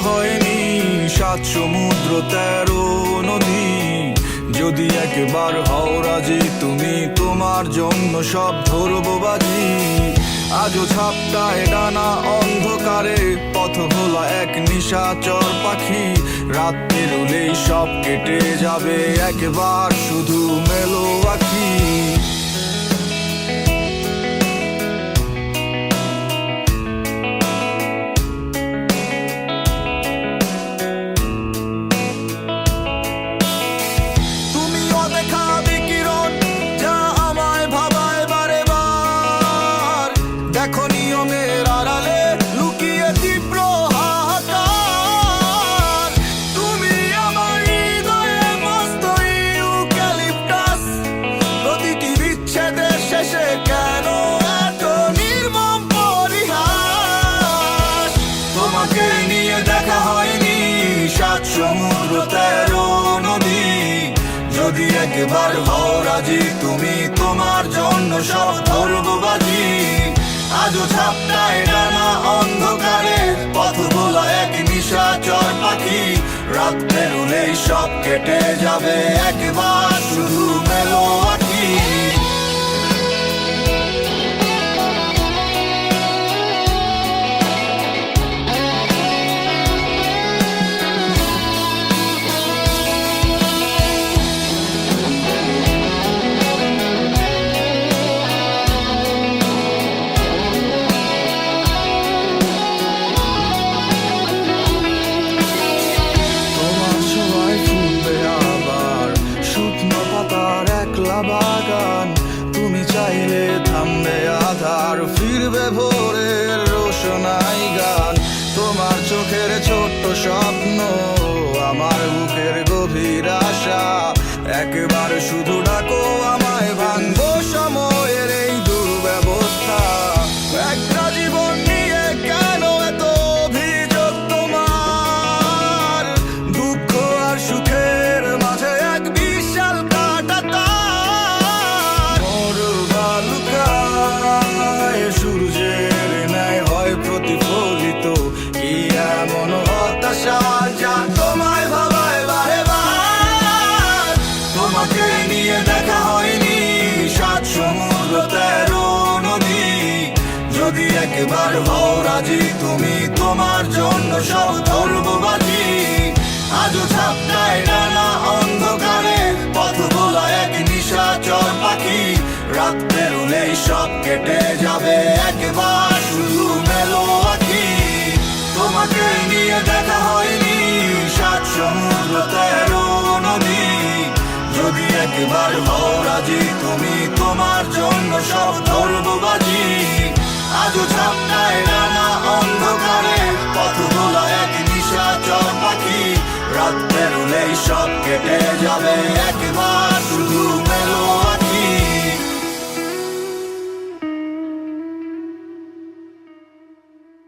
হয়নি। সাত সমুদ্র, তেরো নদী। যদি একবার হও রাজি, তুমি তোমার জন্য সব ধরবো বাজি। আজও ছাপটায় ডানা অন্ধকারে, পথ ভোলা এক নিশাচর পাখি। রাত পেরোলেই সব কেটে যাবে একবার শুধু মেলো তেরো নদী। যদি একবার হও রাজি, তুমি তোমার জন্য সব ধরব বাজি। আজও ছাপটায় ডানা অন্ধকারে পথ বলা এক নিশাচর পাখি। রাত পেরোলেই সব কেটে যাবে। একবার শুধু মেলো বাগান, তুমি চাইলে থামবে আধার, ফিরবে ভোরের রোশনাই গান। তোমার চোখের ছোট্ট স্বপ্ন, আমার বুকের গভীর আশা, একবার শুধু ডাকো যদি একবার হও রাজি, তুমি তোমার জন্য সব ধরবো বাজি আজও ছাপটায় ডানা অন্ধকারে পথ বলা এক নিশাচর পাখি। রাত পেরোলেই সব কেটে যাবে একবার শুধু মেলো আখি। তোমাকে নিয়ে দেখা হয়নি সাত সমুদ্র তেরো নদী। যদি একবার হও রাজি, তুমি তোমার জন্য সব ধরবো আজও ছাপটায় নানা অন্ধকারে পথ বলা এক নিশাচর পাখি রাত বেরোলেই সব কেটে যাবে একবার।